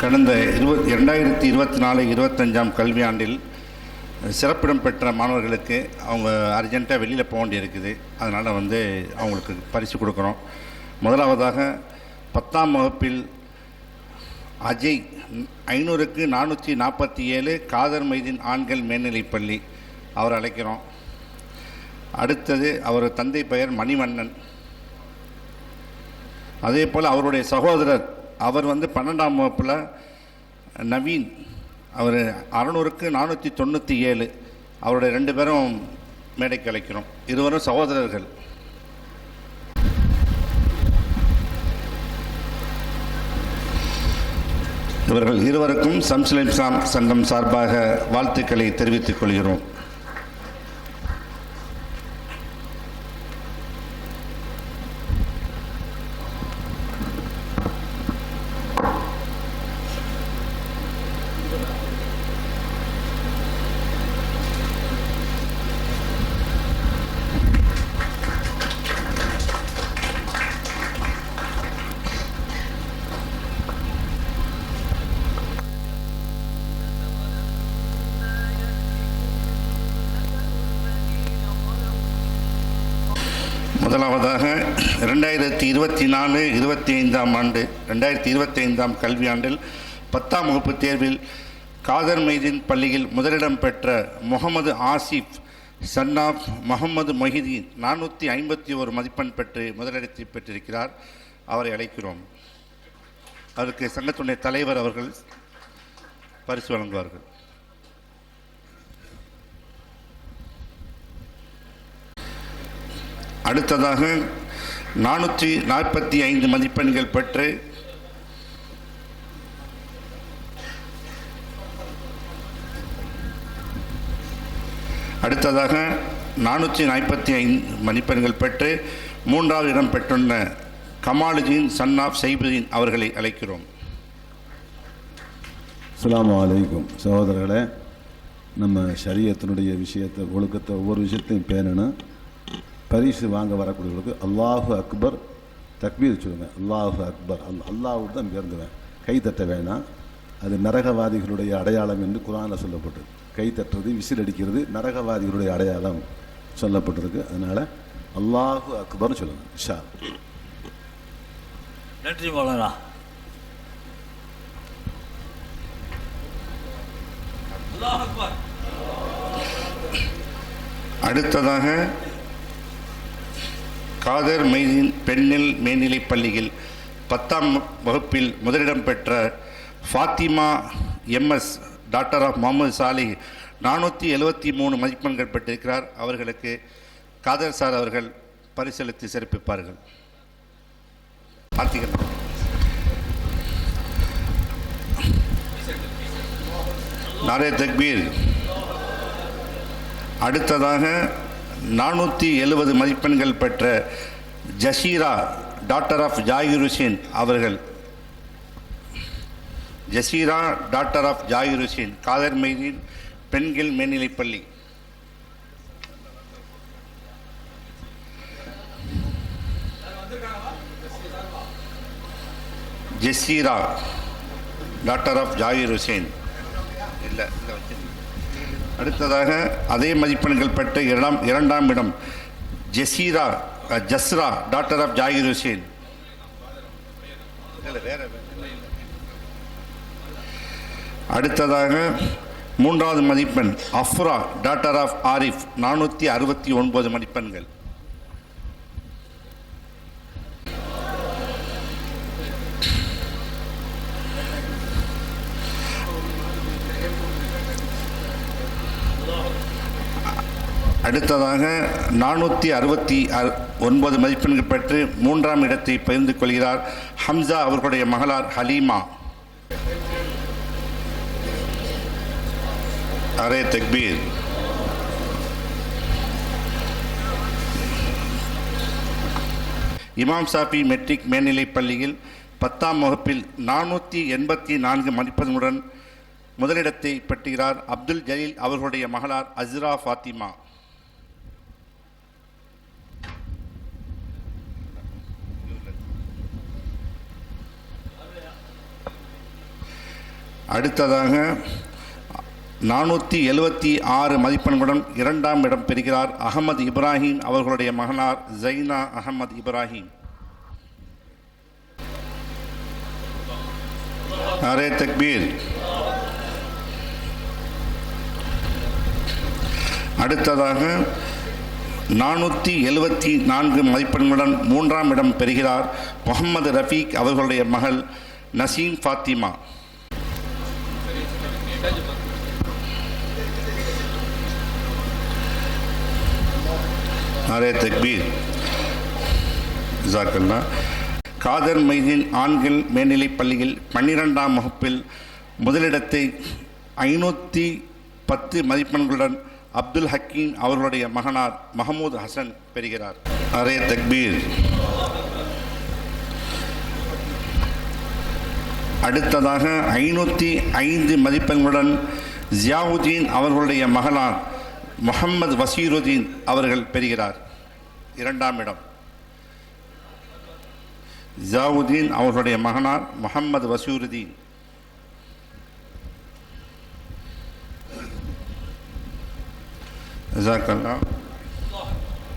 கடந்த இருபத் இரண்டாயிரத்தி இருபத்தி நாலு இருபத்தஞ்சாம் கல்வியாண்டில் சிறப்பிடம் பெற்ற மாணவர்களுக்கு அவங்க அர்ஜென்ட்டாக வெளியில் போக வேண்டியிருக்குது. அதனால் வந்து அவங்களுக்கு பரிசு கொடுக்குறோம் முதலாவதாக பத்தாம் வகுப்பில் அஜய் ஐநூறுக்கு நானூற்றி நாற்பத்தி ஏழு காதர் மைதீன் ஆண்கள் மேல்நிலைப் பள்ளி அவர் அழைக்கிறோம். அடுத்தது அவர் தந்தை பெயர் மணிவண்ணன். அதே போல் அவருடைய சகோதரர் அவர் வந்து பன்னெண்டாம் வகுப்பில் நவீன் அவர் அறநூறுக்கு நானூற்றி தொண்ணூற்றி ஏழு. அவருடைய ரெண்டு பேரும் மேடைக்கு அழைக்கிறோம். இருவரும் சகோதரர்கள். இவர்கள் இருவருக்கும் சம்சுல் இஸ்லாம் சங்கம் சார்பாக வாழ்த்துக்களை தெரிவித்துக் கொள்கிறோம் முதலாவதாக ரெண்டாயிரத்தி இருபத்தி நாலு இருபத்தி ஐந்தாம் ஆண்டு ரெண்டாயிரத்தி இருபத்தி ஐந்தாம் கல்வியாண்டில் பத்தாம் வகுப்பு தேர்வில் காதர் மைதீன் பள்ளியில் முதலிடம் பெற்ற முகமது ஆசிப் ஆஃப் முகமது மொஹிதீன் நானூற்றி ஐம்பத்தி ஒரு மதிப்பெண் பெற்று முதலிடத்தை பெற்றிருக்கிறார். அவரை அழைக்கிறோம். அதற்கு சங்கத்துடைய தலைவர் அவர்கள் பரிசு வழங்குவார்கள். அடுத்ததாக நானூற்றி நாற்பத்தி ஐந்து மதிப்பெண்கள் பெற்று அடுத்ததாக நானூற்றி நாற்பத்தி ஐந்து மதிப்பெண்கள் பெற்று மூன்றாவது இடம் பெற்றுள்ள கமாலுதீன் ஆஃப் சைபுதீன் அவர்களை அழைக்கிறோம். அஸ்லாம் அலைக்கும் சகோதரர்களே நம்ம சரியத்தினுடைய விஷயத்தை ஒழுக்கத்தை ஒவ்வொரு விஷயத்தையும் பேணணும். பரிசு வாங்க வரக்கூடியவர்களுக்கு அல்லாஹு அக்பர் தக்பீர் சொல்லுங்க. அல்லாஹு அக்பர். அல் அல்லாஹு தான் பேர்ந்துவேன். கை தட்ட வேணாம். அது நரகவாதிகளுடைய அடையாளம் என்று குரானில் சொல்லப்பட்டது. கை தட்டுறது விசில் அடிக்கிறது நரகவாதிகளுடைய அடையாளம் சொல்லப்பட்டிருக்கு. அதனால் அல்லாஹு அக்பர்னு சொல்லுங்க. ஷா நன்றி மௌலானா. அல்லாஹ் அக்பர் அடுத்ததாக காதர் மெய்தின் பெண்ணில் மேல்நிலைப் பள்ளியில் பத்தாம் வகுப்பில் முதலிடம் பெற்ற Fathima M S daughter of Mohammed Sali நானூற்றி எழுபத்தி மூணு மதிப்பெண்கள் பெற்றிருக்கிறார். அவர்களுக்கு காதர் சார் அவர்கள் பரிசளித்து சிறப்பிப்பார்கள். பார்த்திகள் நாரே தக்பீர். அடுத்ததாக நானூற்றி எழுபது மதிப்பெண்கள் பெற்ற Jazeera daughter of Zakir Hussain அவர்கள். Jazeera daughter of Zakir Hussain Khader Maideen பெண்கள் மேல்நிலைப்பள்ளி ஜெசீரா டாக்டர் ஆஃப் ஜாகிர் ஹுசேன் இல்லை இல்லை. அடுத்ததாக அதே மதிப்பெண்கள் பெற்ற இரண்டாம் இரண்டாம் இடம் Jazeera Jasra daughter of Zakir Hussain. அடுத்ததாக மூன்றாவது மதிப்பெண் அஃப்ரா டாக்டர் ஆஃப் ஆரிஃப் நானூற்றி அறுபத்தி ஒன்பது மதிப்பெண்கள். அடுத்ததாக நானூற்றி அறுபத்தி ஒன்பது மதிப்பெண்கள் பெற்று மூன்றாம் இடத்தை பகிர்ந்து கொள்கிறார் ஹம்சா அவர்களுடைய மகளார் ஹலீமா. அரே தக்பீர். இமாம் சாபி மெட்ரிக் மேல்நிலைப் பள்ளியில் பத்தாம் வகுப்பில் நானூற்றி எண்பத்தி நான்கு மதிப்பெண்களுடன் முதலிடத்தை பெற்றுகிறார் அப்துல் ஜலீல் அவர்களுடைய மகளார் அஸ்ரா ஃபாத்திமா. அடுத்ததாக நானூற்றி எழுபத்தி ஆறு மதிப்பெண்களுடன் இரண்டாம் இடம் பெறுகிறார் அகமது இப்ராஹிம் அவர்களுடைய மகனார் ஜைனா அகமது இப்ராஹிம். அரே தக்பீர். அடுத்ததாக நானூற்றி எழுபத்தி நான்கு மதிப்பெண்களுடன் மூன்றாம் இடம் பெறுகிறார் முகமது ரஃபீக் அவர்களுடைய மகள் நசீம் ஃபாத்திமா. அரே தக்பீர். ஜாக்கல்லா. காதர் மைதீன் ஆண்கள் மேல்நிலைப் பள்ளியில் பன்னிரெண்டாம் வகுப்பில் முதலிடத்தை ஐநூற்றி பத்து மதிப்பெண்களுடன் அப்துல் ஹக்கீம் அவர்களுடைய மகனார் மஹமூத் ஹசன் பெறுகிறார். அரே தக்பீர். அடுத்ததாக ஐநூற்றி ஐந்து மதிப்பெண்களுடன் ஜியாவுதீன் அவர்களுடைய மகளார் முகமது வசீருதீன் அவர்கள் பெறுகிறார். இரண்டாம் இடம். ஜாவுதீன் அவர்களுடைய மகனார் முகமது வசீருதீன். ஜசாக்கல்லா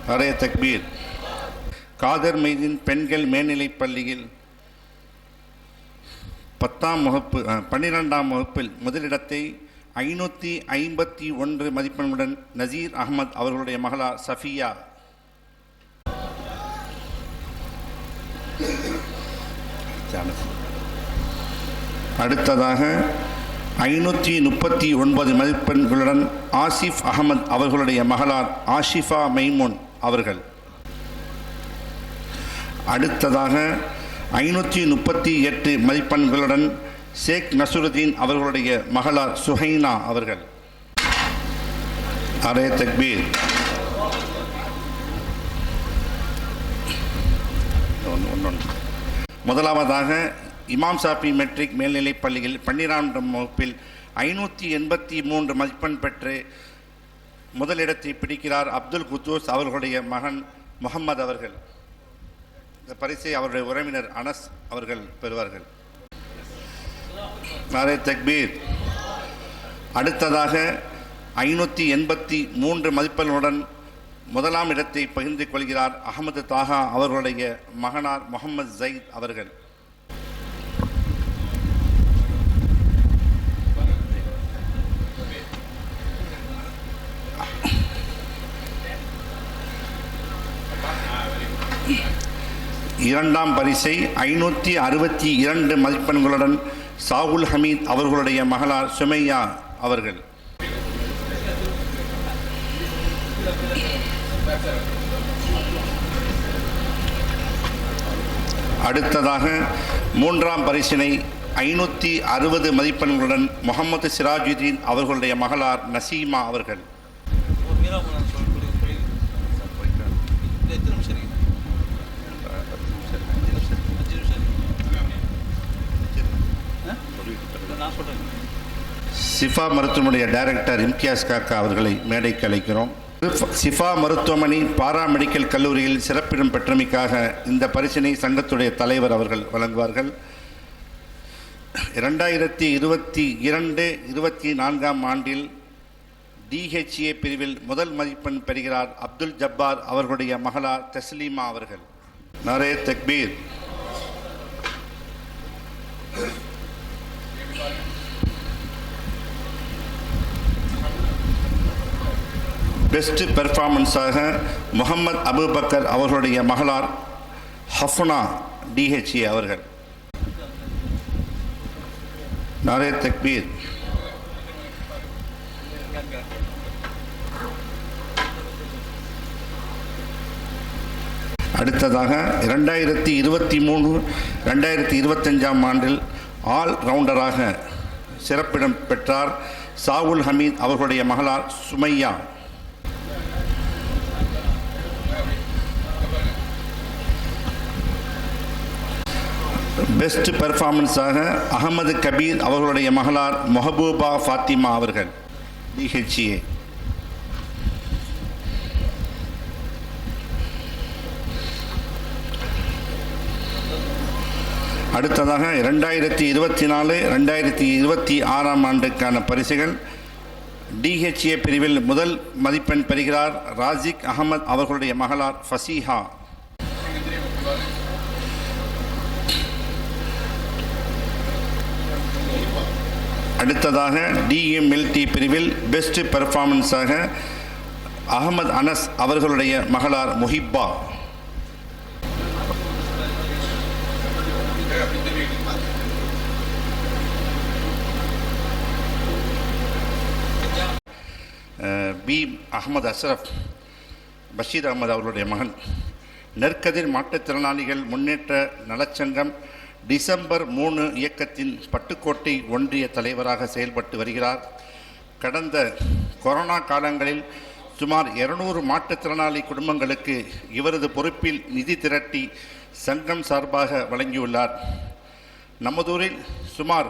அரே தக்பீர். காதர் மைதீன் பெண்கள் மேல்நிலைப் பள்ளியில் பத்தாம் வகுப்பு பன்னிரெண்டாம் வகுப்பில் முதலிடத்தை ஐநூற்றி ஐம்பத்தி ஒன்று மதிப்பெண்களுடன் நசீர் அகமது அவர்களுடைய மகளார் சஃபியா. அடுத்ததாக ஐநூற்றி முப்பத்தி ஒன்பது மதிப்பெண்களுடன் ஆசிஃப் அகமது அவர்களுடைய மகளார் ஆஷிஃபா மைமூன் அவர்கள். அடுத்ததாக ஐநூற்றி முப்பத்தி எட்டு மதிப்பெண்களுடன் ஷேக் நசுருதீன் அவர்களுடைய மகளார் சுஹைனா அவர்கள். அரே தக்பீர். ஒன்று முதலாவதாக இமாம் சாபி மெட்ரிக் மேல்நிலைப் பள்ளியில் பன்னிரெண்டாம் வகுப்பில் ஐநூற்றி எண்பத்தி மூன்று மதிப்பெண் பெற்று முதலிடத்தை பிடிக்கிறார் அப்துல் குத்தூஸ் அவர்களுடைய மகன் முகம்மது அவர்கள். இந்த பரிசை அவருடைய உறவினர் அனஸ் அவர்கள் பெறுவார்கள். நாரே தக்பீர். அடுத்ததாக ஐநூற்றி எண்பத்தி மூன்று மதிப்பெண்களுடன் முதலாம் இடத்தை பகிர்ந்து கொள்கிறார் அகமது தாகா அவர்களுடைய மகனார் முகமது ஜயித் அவர்கள். இரண்டாம் பரிசை ஐநூற்றி அறுபத்தி இரண்டு மதிப்பெண்களுடன் சாகுல் ஹமீத் அவர்களுடைய மகளார் சுமையா அவர்கள். அடுத்ததாக மூன்றாம் பரிசினை ஐநூற்றி அறுபது மதிப்பெண்களுடன் முகமது சிராஜுதீன் அவர்களுடைய மகளார் நசீமா அவர்கள் ஒரு மீரா போனான்னு சொல்லி சொல்லி சொல்லி இது எத்தனை நிமிஷம் இருக்கு அஞ்சு நிமிஷம் அஞ்சு நிமிஷம் இருக்கு ஆ? இல்ல, நான் சொல்கிறேன் சிஃபா மருத்துவமனைய டைரக்டர் இம்தியாஸ் காக்கா அவர்களை மேடைக்கு அழைக்கிறோம். சிஃபா மருத்துவமனை பாரா மெடிக்கல் கல்லூரியில் சிறப்பிடம் பெற்றமைக்காக இந்த பரிசினை சங்கத்துடைய தலைவர் அவர்கள் வழங்குவார்கள். இரண்டாயிரத்தி இருபத்தி இரண்டு இருபத்தி நான்காம் ஆண்டில் டிஹெச்ஏ பிரிவில் முதல் மதிப்பெண் பெறுகிறார் அப்துல் ஜப்பார் அவர்களுடைய மகளார் தஸ்லீமா அவர்கள். நரே தக்பீர். பெஸ்ட் பெர்ஃபார்மன்ஸாக முகமது அபுபக்கர் அவர்களுடைய மகளார் ஹஃப்னா டிஹெச்ஏ அவர்கள். நாரே தக்பீர். அடுத்ததாக இரண்டாயிரத்தி இருபத்தி மூணு ரெண்டாயிரத்தி இருபத்தஞ்சாம் ஆண்டில் ஆல் ரவுண்டராக சிறப்பிடம் பெற்றார் சாகுல் ஹமீத் அவர்களுடைய மகளார் சுமையா. பெஸ்ட் பெர்ஃபார்மன்ஸாக அகமது கபீர் அவர்களுடைய மகளார் மொஹபூபா ஃபாத்திமா அவர்கள் டிஹெச்ஏ அடுத்ததாக ரெண்டாயிரத்தி இருபத்தி நாலு ரெண்டாயிரத்தி இருபத்தி ஆறாம் ஆண்டுக்கான பரிசுகள். டிஹெச்ஏ பிரிவில் முதல் மதிப்பெண் பெறுகிறார் ராஜிக் அகமது அவர்களுடைய மகளார் ஃபசீஹா. அடுத்ததாக டிஎம்எல்டி பிரிவில் பெஸ்ட் பெர்ஃபார்மன்ஸாக அகமது அனஸ் அவர்களுடைய மகளார் முஹிப்பா. பி அகமது அஸ்ரப் பஷீர் அகமது அவர்களுடைய மகன். நெற்கதிர் மாற்றுத்திறனாளிகள் முன்னேற்ற நலச்சங்கம் டிசம்பர் மூணு இயக்கத்தின் பட்டுக்கோட்டை ஒன்றிய தலைவராக செயல்பட்டு வருகிறார். கடந்த கொரோனா காலங்களில் சுமார் இருநூறு மாற்றுத்திறனாளி குடும்பங்களுக்கு இவரது பொறுப்பில் நிதி திரட்டி சங்கம் சார்பாக வழங்கியுள்ளார். நமதூரில் சுமார்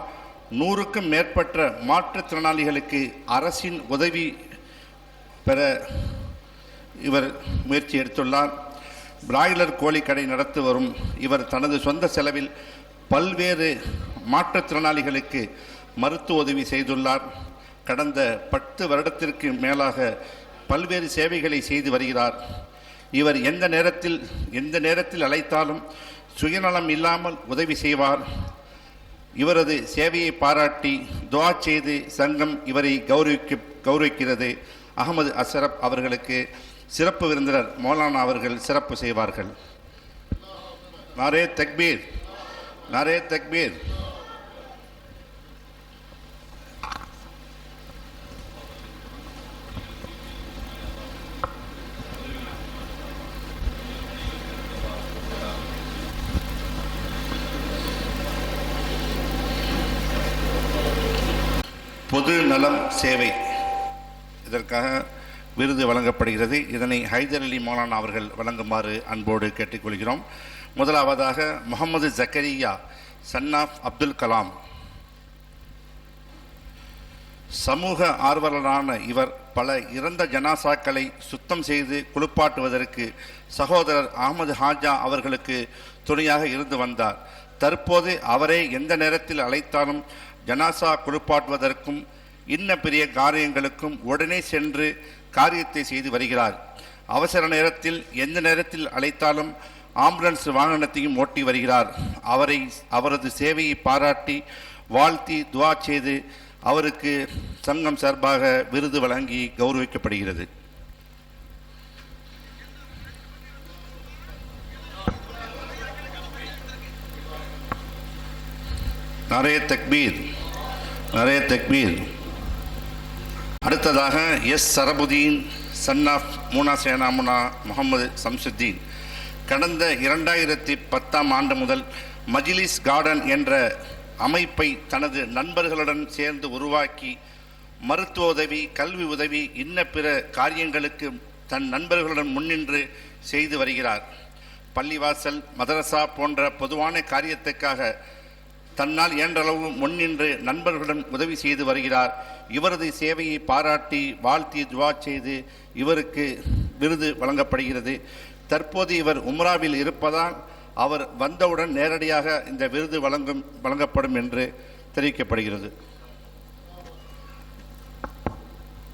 நூறுக்கும் மேற்பட்ட மாற்றுத்திறனாளிகளுக்கு அரசின் உதவி பெற இவர் முயற்சி எடுத்துள்ளார். பிராய்லர் கோழி கடை நடத்தி வரும் இவர் தனது சொந்த செலவில் பல்வேறு மாற்றுத்திறனாளிகளுக்கு மருத்துவ உதவி செய்துள்ளார். கடந்த பத்து வருடத்திற்கு மேலாக பல்வேறு சேவைகளை செய்து வருகிறார். இவர் எந்த நேரத்தில் எந்த நேரத்தில் அழைத்தாலும் சுயநலம் இல்லாமல் உதவி செய்வார். இவரது சேவையை பாராட்டி துவா செய்து சங்கம் இவரை கௌரவிக்க கௌரவிக்கிறது. அகமது அசரப் அவர்களுக்கு சிறப்பு விருந்தினர் மௌலானா அவர்கள் சிறப்பு செய்வார்கள். நாரே தக்பீர். நாரே தக்பீர். பொது நலம் சேவை. இதற்காக விருது வழங்கப்படுகிறது. இதனை ஹைதர் அலி மௌலானா அவர்கள் வழங்குமாறு அன்போடு கேட்டுக்கொள்கிறோம். முதலாவதாக முகமது ஜக்கரியா சன் ஆஃப் அப்துல் கலாம். சமூக ஆர்வலரான இவர் பல இறந்த ஜனாசாக்களை சுத்தம் செய்து குளிப்பாட்டுவதற்கு சகோதரர் அகமது ஹாஜா அவர்களுக்கு துணையாக இருந்து வந்தார். தற்போது அவரே எந்த நேரத்தில் அழைத்தாலும் ஜனாசா குளிப்பாட்டுவதற்கும் இன்ன பெரிய காரியங்களுக்கும் உடனே சென்று காரியத்தை செய்து வருகிறார். அவசர நேரத்தில் எந்த நேரத்தில் அழைத்தாலும் ஆம்புலன்ஸ் வாகனத்தையும் ஓட்டி வருகிறார். அவரை அவரது சேவையை பாராட்டி வாழ்த்தி துவா செய்து அவருக்கு சங்கம் சார்பாக விருது வழங்கி கௌரவிக்கப்படுகிறது. நிறைய தக்பீர் நிறைய தக்பீர். அடுத்ததாக S Sharafuddin son of Moona Senamuna Mohammed Shamsuddin. கடந்த இரண்டாயிரத்தி பத்தாம் ஆண்டு முதல் மஜ்லிஸ் கார்டன் என்ற அமைப்பை தனது நண்பர்களுடன் சேர்ந்து உருவாக்கி மருத்துவ உதவி கல்வி உதவி இன்ன பிற காரியங்களுக்கு தன் நண்பர்களுடன் முன்னின்று செய்து வருகிறார். பள்ளிவாசல் மதரசா போன்ற பொதுவான காரியத்துக்காக தன்னால் இயன்றளவு முன்னின்று நண்பர்களுடன் உதவி செய்து வருகிறார். இவரது சேவையை பாராட்டி வாழ்த்தி துவா செய்து இவருக்கு விருது வழங்கப்படுகிறது. தற்போது இவர் உம்ராவில் இருப்பதால் அவர் வந்தவுடன் நேரடியாக இந்த விருது வழங்கும் வழங்கப்படும் என்று தெரிவிக்கப்படுகிறது.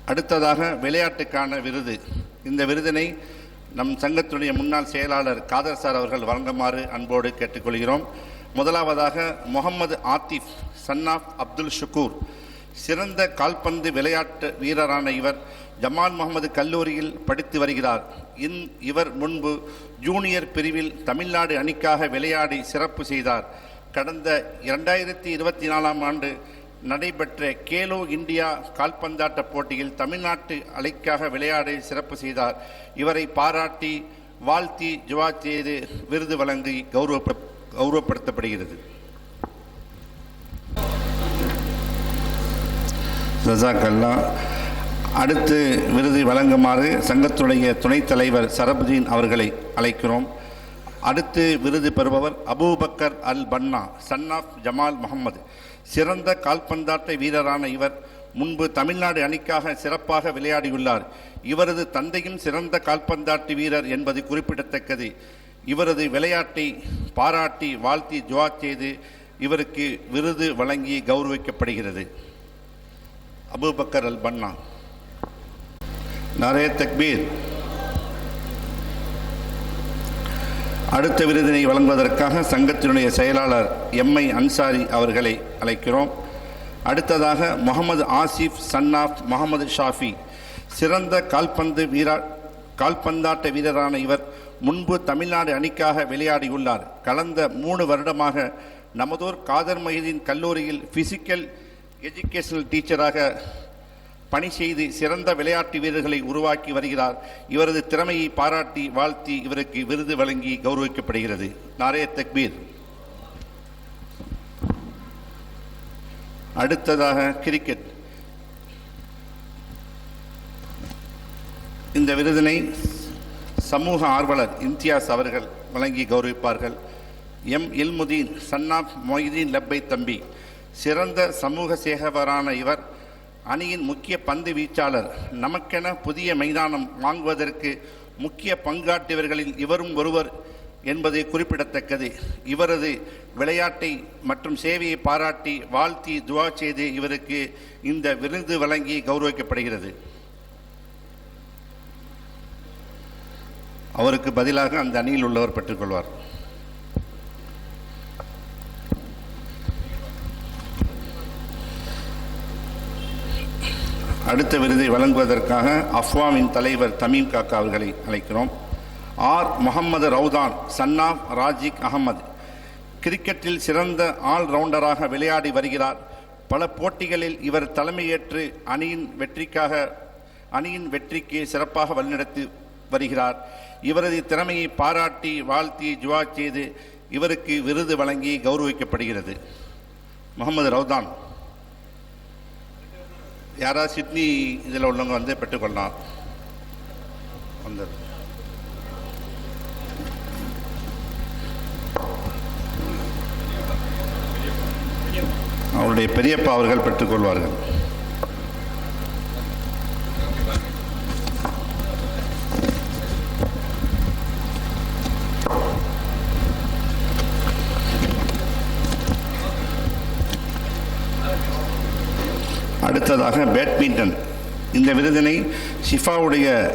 அடுத்ததாக விளையாட்டுக்கான விருது. இந்த விருதினை நம் சங்கத்துடைய முன்னாள் செயலாளர் காதர் சார் அவர்கள் வழங்குமாறு அன்போடு கேட்டுக்கொள்கிறோம். முதலாவதாக முகமது ஆத்திஃப் சன் ஆஃப் அப்துல் ஷுக்கூர் சிறந்த கால்பந்து விளையாட்டு வீரரான இவர் ஜமால் முகமது கல்லூரியில் படித்து வருகிறார். இன் இவர் முன்பு ஜூனியர் பிரிவில் தமிழ்நாடு அணிக்காக விளையாடி சிறப்பு செய்தார். கடந்த இரண்டாயிரத்தி இருபத்தி நாலாம் ஆண்டு நடைபெற்ற கேலோ இந்தியா கால்பந்தாட்ட போட்டியில் தமிழ்நாட்டு அலைக்காக விளையாடி சிறப்பு செய்தார். இவரை பாராட்டி வாழ்த்தி ஜுவா செய்து விருது வழங்கி கௌரவ கௌரவப்படுத்தப்படுகிறது. ஜசாக்கல்லா அடுத்து விருது வழங்குமாறு சங்கத்துடைய துணைத் தலைவர் சரபுதீன் அவர்களை அழைக்கிறோம். அடுத்து விருது பெறுபவர் அபூபக்கர் அல் பன்னா சன் ஆஃப் ஜமால் முகமது சிறந்த கால்பந்தாட்ட வீரரான இவர் முன்பு தமிழ்நாடு அணிக்காக சிறப்பாக விளையாடியுள்ளார். இவரது தந்தையும் சிறந்த கால்பந்தாட்டு வீரர் என்பது குறிப்பிடத்தக்கது. இவரது விளையாட்டை பாராட்டி வாழ்த்தி துவா செய்து இவருக்கு விருது வழங்கி கௌரவிக்கப்படுகிறது. அபூபக்கர் அல் பன்னா நரே தக்பீர். அடுத்த விருதினை வழங்குவதற்காக சங்கத்தினுடைய செயலாளர் எம்ஐ அன்சாரி அவர்களை அழைக்கிறோம். அடுத்ததாக முகமது ஆசிஃப் சன்னாப் முகமது ஷாஃபி சிறந்த கால்பந்து வீரா கால்பந்தாட்ட வீரரான இவர் முன்பு தமிழ்நாடு அணிக்காக விளையாடியுள்ளார். கடந்த மூணு வருடமாக நமதூர் காதர் மொஹிதீன் கல்லூரியில் ஃபிசிக்கல் எஜுகேஷனல் டீச்சராக பணி செய்து சிறந்த விளையாட்டு வீரர்களை உருவாக்கி வருகிறார். இவரது திறமையை பாராட்டி வாழ்த்தி இவருக்கு விருது வழங்கி கௌரவிக்கப்படுகிறது. நாரே தக்பீர். அடுத்ததாக கிரிக்கெட் இந்த விருதினை சமூக ஆர்வலர் இம்தியாஸ் அவர்கள் வழங்கி கௌரவிப்பார்கள். M. Ilmudeen son of Moideen Labbai தம்பி. சிறந்த சமூக சேகவரான இவர் அணியின் முக்கிய பந்து வீச்சாளர். நமக்கென புதிய மைதானம் வாங்குவதற்கு முக்கிய பங்காற்றியவர்களில் இவரும் ஒருவர் என்பது குறிப்பிடத்தக்கது. இவரது விளையாட்டை மற்றும் சேவையை பாராட்டி வாழ்த்தி துவா செய்து இவருக்கு இந்த விருது வழங்கி கௌரவிக்கப்படுகிறது. அவருக்கு பதிலாக அந்த அணியில் உள்ளவர் பெற்றுக்கொள்வார். அடுத்த விருதை வழங்குவதற்காக அஃப்வாமின் தலைவர் தமீம் காக்கா அவர்களை அழைக்கிறோம். R. Mohammed Rowthan son of Rajik Ahmed கிரிக்கெட்டில் சிறந்த ஆல்ரவுண்டராக விளையாடி வருகிறார். பல போட்டிகளில் இவர் தலைமையேற்று அணியின் வெற்றிக்காக அணியின் வெற்றிக்கு சிறப்பாக வழிநடத்தி வருகிறார். இவரது திறமையை பாராட்டி வாழ்த்தி ஜுவா செய்து இவருக்கு விருது வழங்கி கௌரவிக்கப்படுகிறது. முகமது ரவுதான். யாராவது சிட்னி இதில் உள்ளவங்க வந்து பெற்றுக்கொள்ளலாம். வந்து அவருடைய பெரியப்பா அவர்கள் பெற்றுக்கொள்வார்கள். அடுத்ததாக பேட்மிண்டன். இந்த விருதினை ஷிஃபாவுடைய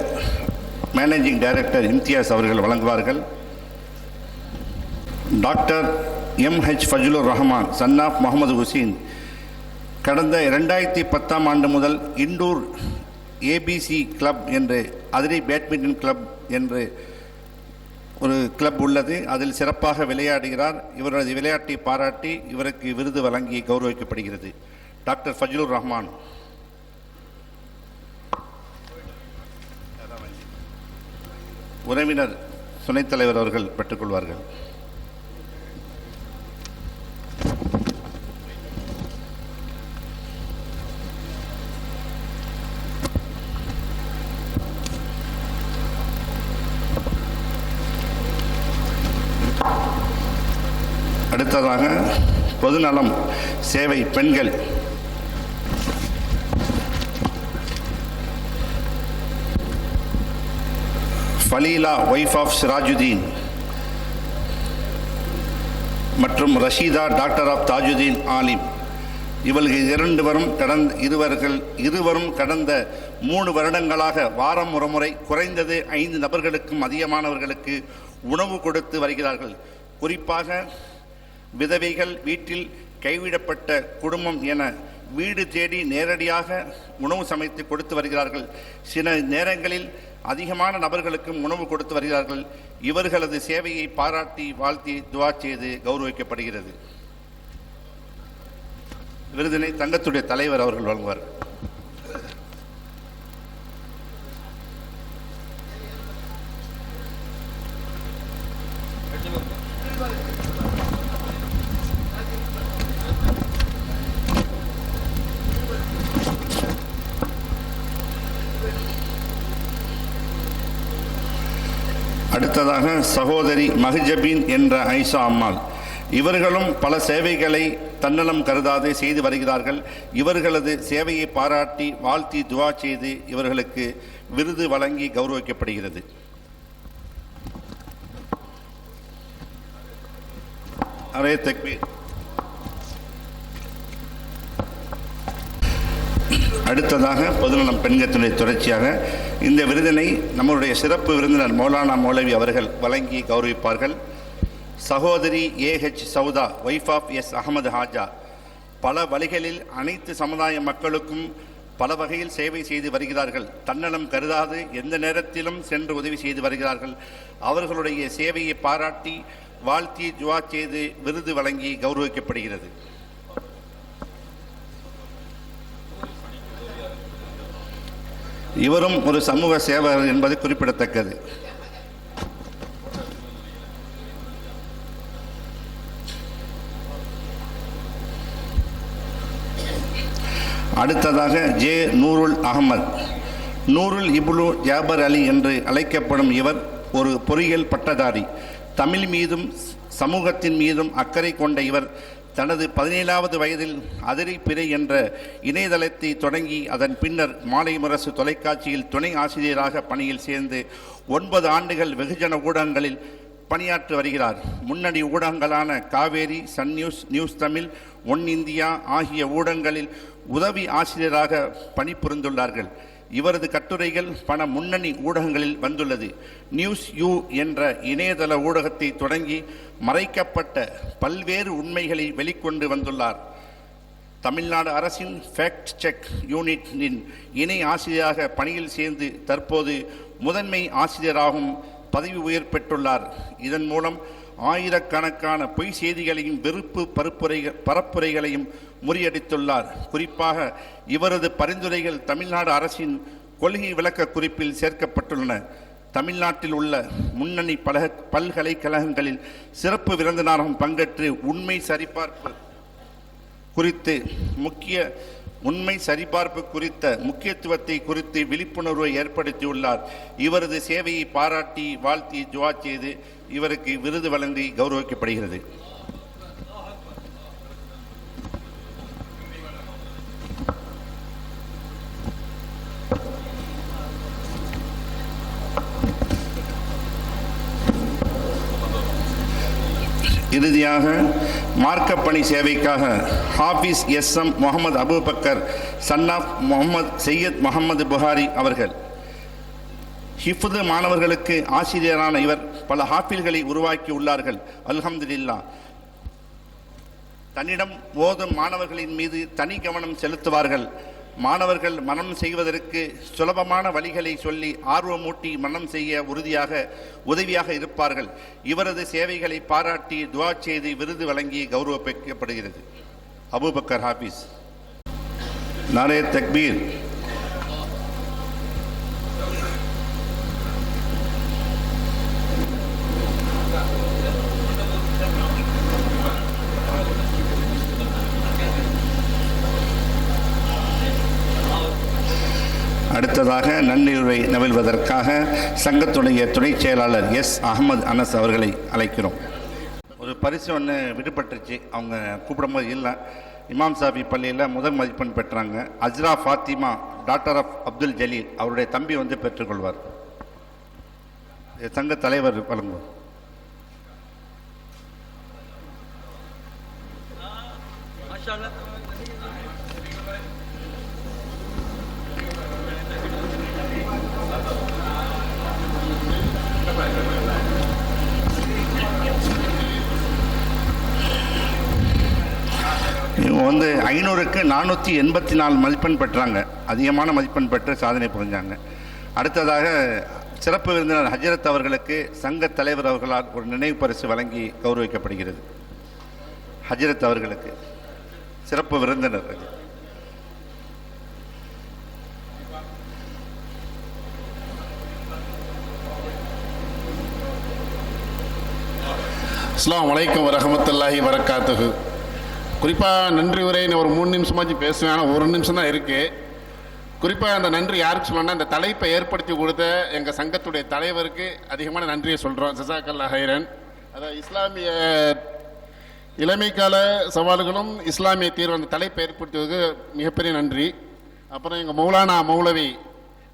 மேனேஜிங் டைரக்டர் இம்தியாஸ் அவர்கள் வழங்குவார்கள். Doctor M H Fazlur Rahman son of Mohammed Hussain. கடந்த இரண்டாயிரத்தி பத்தாம் ஆண்டு முதல் இண்டூர் ஏபிசி கிளப் என்று அதிரி பேட்மிண்டன் கிளப் என்று ஒரு கிளப் உள்ளது. அதில் சிறப்பாக விளையாடுகிறார். இவரது விளையாட்டை பாராட்டி இவருக்கு விருது வழங்கி கௌரவிக்கப்படுகிறது. டாக்டர் ஃபஜ்லுர் ரஹ்மான். உறவினர் துணைத் தலைவர் அவர்கள் பெற்றுக்கொள்வார்கள் அடுத்ததாக பொதுநலம் சேவை பெண்கள். ஃபலீலா ஒய்ஃப் ஆஃப் சிராஜுதீன் மற்றும் ரஷீதா டாக்டர் ஆஃப் தாஜுதீன் ஆலிம். இவர்கள் இரண்டுவரும் கடந்த இருவர்கள் இருவரும் கடந்த மூணு வருடங்களாக வாரம் ஒரு முறை குறைந்தது ஐந்து நபர்களுக்கும் அதிகமானவர்களுக்கு உணவு கொடுத்து வருகிறார்கள். குறிப்பாக விதவைகள் வீட்டில் கைவிடப்பட்ட குடும்பம் என வீடு தேடி நேரடியாக உணவு சமைத்து கொடுத்து வருகிறார்கள். சில நேரங்களில் அதிகமான நபர்களுக்கும் உணவு கொடுத்து வருகிறார்கள். இவர்களது சேவையை பாராட்டி வாழ்த்தி துவா செய்து கௌரவிக்கப்படுகிறது. விருதினை தங்கத்துடைய தலைவர் அவர்கள் வழங்குவார் அடுத்ததாக சகோதரி மஹஜபீன் என்ற ஐஷா அம்மாள். இவர்களும் பல சேவைகளை தன்னலம் கருதாது செய்து வருகிறார்கள். இவர்களது சேவையை பாராட்டி வாழ்த்தி துவா செய்து இவர்களுக்கு விருது வழங்கி கௌரவிக்கப்படுகிறது. அரே தக்பீர். அடுத்ததாக பொதுநலம் பெண்கத்தினுடைய தொடர்ச்சியாக இந்த விருதினை நம்மளுடைய சிறப்பு விருந்தினர் மௌலானா மௌலவி அவர்கள் வழங்கி கௌரவிப்பார்கள். சகோதரி A H Sauda wife of S Ahmed Haja பல வழிகளில் அனைத்து சமுதாய மக்களுக்கும் பல வகையில் சேவை செய்து வருகிறார்கள். தன்னலம் கருதாது எந்த நேரத்திலும் சென்று உதவி செய்து வருகிறார்கள். அவர்களுடைய சேவையை பாராட்டி வாழ்த்தி ஜுவா செய்து விருது வழங்கி கௌரவிக்கப்படுகிறது. இவரும் ஒரு சமூக சேவகர் என்பது குறிப்பிடத்தக்கது. அடுத்ததாக ஜே நூருல் அகமது. நூருல் இபுலு ஜாபர் அலி என்று அழைக்கப்படும் இவர் ஒரு பொறியியல் பட்டதாரி. தமிழ் மீதும் சமூகத்தின் மீதும் அக்கறை கொண்ட இவர் தனது பதினேழாவது வயதில் அதிரி பிறை என்ற இணையதளத்தை தொடங்கி அதன் பின்னர் மாலைமுரசு தொலைக்காட்சியில் துணை ஆசிரியராக பணியில் சேர்ந்து ஒன்பது ஆண்டுகள் வெகுஜன ஊடகங்களில் பணியாற்றி வருகிறார். முன்னணி ஊடகங்களான Kaveri Sun News News Tamil One India ஆகிய ஊடகங்களில் உதவி ஆசிரியராக பணிபுரிந்துள்ளார்கள். இவரது கட்டுரைகள் பல முன்னணி ஊடகங்களில் வந்துள்ளது. நியூஸ் யூ என்ற இணையதள ஊடகத்தை தொடங்கி மறைக்கப்பட்ட பல்வேறு உண்மைகளை வெளிக்கொண்டு வந்துள்ளார். தமிழ்நாடு அரசின் ஃபேக்ட் செக் யூனிட்டின் இணை ஆசிரியராக பணியில் சேர்ந்து தற்போது முதன்மை ஆசிரியராகவும் பதவி உயர் பெற்றுள்ளார். இதன் மூலம் ஆயிரக்கணக்கான பொய் செய்திகளையும் வெறுப்பு பரப்புரை பரப்புரைகளையும் முறியடித்துள்ளார். குறிப்பாக இவரது பரிந்துரைகள் தமிழ்நாடு அரசின் கொள்கை விளக்க குறிப்பில் சேர்க்கப்பட்டுள்ளன. தமிழ்நாட்டில் உள்ள முன்னணி பலக பல்கலைக்கழகங்களில் சிறப்பு விருந்தினராகவும் பங்கேற்று உண்மை சரிபார்ப்பு குறித்து முக்கிய உண்மை சரிபார்ப்பு குறித்த முக்கியத்துவத்தை குறித்து விழிப்புணர்வை ஏற்படுத்தியுள்ளார். இவரது சேவையை பாராட்டி வாழ்த்தி ஜுவா செய்து இவருக்கு விருது வழங்கி கௌரவிக்கப்படுகிறது. இறுதியாக மார்க்கப்பணி சேவைக்காக Hafiz S M Mohammed Abubakar son of Mohammed Syed Mohammed Bukhari அவர்கள். ஹிஃபுது மாணவர்களுக்கு ஆசிரியரான இவர் பல ஹாஃபில்களை உருவாக்கி உள்ளார்கள். அல்ஹம்துலில்லா. தன்னிடம் ஓதும் மாணவர்களின் மீது தனி கவனம் செலுத்துவார்கள். மாணவர்கள் மனம் செய்வதற்கு சுலபமான வழிகளை சொல்லி ஆர்வமூட்டி மனம் செய்ய உறுதியாக உதவியாக இருப்பார்கள். இவரது சேவைகளை பாராட்டி துவா செய்து விருது வழங்கி கௌரவிக்கப்படுகிறது. அபூபக்கர் ஹாஃபிஸ். நாரே தக்பீர். அடுத்ததாக நன்னியுரை நவிழ்வதற்காக சங்கத்துடைய துணை செயலாளர் எஸ் அகமது அனஸ் அவர்களை அழைக்கிறோம். ஒரு பரிசு ஒன்று விடுபட்டுருச்சு. அவங்க கூப்பிடும்போது இல்லை. இமாம் சாபி பள்ளியில் முதல் மதிப்பெண் பெற்றாங்க. அஜ்ரா ஃபாத்திமா டாக்டர் ஆஃப் அப்துல் ஜலீல் அவருடைய தம்பி வந்து பெற்றுக்கொள்வார். இது சங்க தலைவர் வழங்குவார் மாஷா இவங்க வந்து ஐநூறுக்கு நானூற்றி எண்பத்தி நாலு மதிப்பெண் பெற்றாங்க. அதிகமான மதிப்பெண் பெற்று சாதனை புரிஞ்சாங்க. அடுத்ததாக சிறப்பு விருந்தினர் ஹஜரத் அவர்களுக்கு சங்க தலைவர் அவர்களால் ஒரு நினைவு பரிசு வழங்கி கௌரவிக்கப்படுகிறது. ஹஜரத் அவர்களுக்கு சிறப்பு விருந்தினர் அஸ்லாம் வலைக்கம் வரமத்துல்லாஹி வரஹமத்துல்லாஹி குறிப்பாக நன்றி உரை ஒரு மூணு நிமிஷமாச்சும் பேசுவேன். ஆனால் ஒரு நிமிஷம் தான் இருக்குது குறிப்பாக அந்த நன்றி யாருக்கு சொல்லணும்னா அந்த தலைப்பை ஏற்படுத்தி கொடுத்த எங்கள் சங்கத்துடைய தலைவருக்கு அதிகமான நன்றியை சொல்கிறோம் ஜசாக்கல்லா ஹைரன் அதாவது இஸ்லாமிய இளமைக்கால சவால்களும் இஸ்லாமிய தீர்வு அந்த தலைப்பை ஏற்படுத்துவதற்கு மிகப்பெரிய நன்றி. அப்புறம் எங்கள் மௌலானா மௌலவி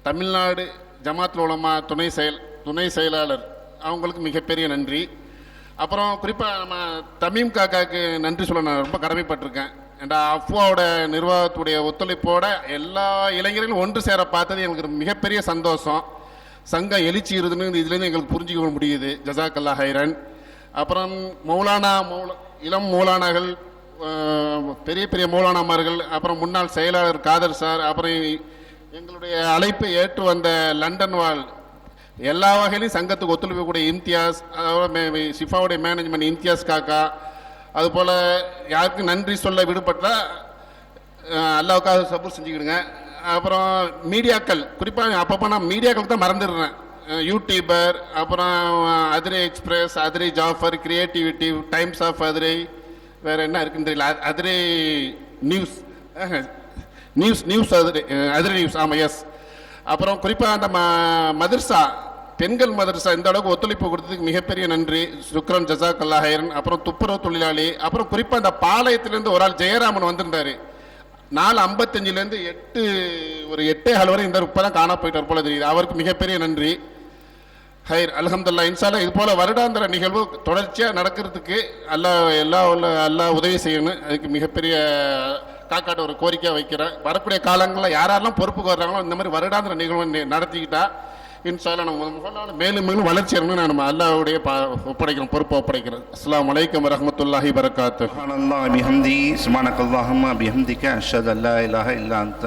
தமிழ்நாடு ஜமாத் உலமா துணை செயல் துணை செயலாளர் அவங்களுக்கு மிகப்பெரிய நன்றி. அப்புறம் குறிப்பாக நம்ம தமீம் காக்காவுக்கு நன்றி சொல்ல நான் ரொம்ப கடமைப்பட்டிருக்கேன். ஏன்டா அஃப்வாவோட நிர்வாகத்துடைய ஒத்துழைப்போட எல்லா இளைஞர்களும் ஒன்று சேர பார்த்தது எங்களுக்கு மிகப்பெரிய சந்தோஷம். சங்கம் எழுச்சி இருதுன்னு இதுலேருந்து எங்களுக்கு புரிஞ்சுக்க முடியுது. ஜசாக்கல்லா ஹைரன். அப்புறம் மௌலானா மௌல இளம் மௌலானாகள் பெரிய பெரிய மௌலானாமார்கள் அப்புறம் முன்னாள் செயலாளர் காதர் சார் அப்புறம் எங்களுடைய அழைப்பை ஏற்று வந்த லண்டன் வாழ் எல்லா வகையிலையும் சங்கத்துக்கு ஒத்துழைக்கக்கூடிய இம்தியாஸ் அதாவது மே- மேனேஜ்மெண்ட் இம்தியாஸ் காக்கா அதுபோல் யாருக்கும் நன்றி சொல்ல விடுபட்டால் அல்லாவுக்காக சப்போர்ட் செஞ்சுக்கிடுங்க. அப்புறம் மீடியாக்கள் குறிப்பாக அப்பப்போ நான் மீடியாக்கள் தான் மறந்துடுறேன். யூடியூபர் அப்புறம் Adirai express Adirai Jafar creativity times of Adirai வேறு என்ன இருக்குன்னு தெரியல. Adirai news news news Adirai Adirai news ஆமாம் எஸ் அப்புறம் குறிப்பாக அந்த ம மதர்சா பெண்கள் மதரசா இந்த அளவுக்கு ஒத்துழைப்பு கொடுத்ததுக்கு மிகப்பெரிய நன்றி. சுக்ரன் ஜசாக் அல்லாஹயரன் அப்புறம் துப்புரவு தொழிலாளி அப்புறம் குறிப்பாக அந்த பாளையத்திலேருந்து ஒரு ஆள் ஜெயராமன் வந்திருந்தாரு. நாலு ஐம்பத்தஞ்சிலேருந்து எட்டு ஒரு எட்டே ஹால் வரை இந்த இப்போ தான் காணா போயிட்டார் போல தெரியுது. அவருக்கு மிகப்பெரிய நன்றி. ஹைர் அல்ஹம்துல்லா இன்சாலா இது போல வருடாந்திர நிகழ்வு தொடர்ச்சியாக நடக்கிறதுக்கு எல்லா எல்லா உள்ள எல்லா உதவி செய்யணும். அதுக்கு மிகப்பெரிய காக்காட்ட ஒரு கோரிக்கையாக வைக்கிறேன். வரக்கூடிய காலங்களில் யாரெல்லாம் பொறுப்புக்கு வர்றாங்களோ இந்த மாதிரி வருடாந்திர நிகழ்வு நடத்திக்கிட்டால் இன்ஷால நம்ம முகலால் மேலும் மேலும் வளர்ச்சி அடையணும்னு நம்ம அல்லாவுடைய ஒப்படைக்கிறோம் பொறுப்பு ஒப்படைக்கிறோம். அஸ்லாம் வலைக்கம் வரமத்துல்லாஹி வரகாத்து அல்லா அபிஹம்தி சுபானக் அல்லாஹம்மா அபிஹம்திக்க அஷத் அல்லா இல்லாஹ இல்லா அந்த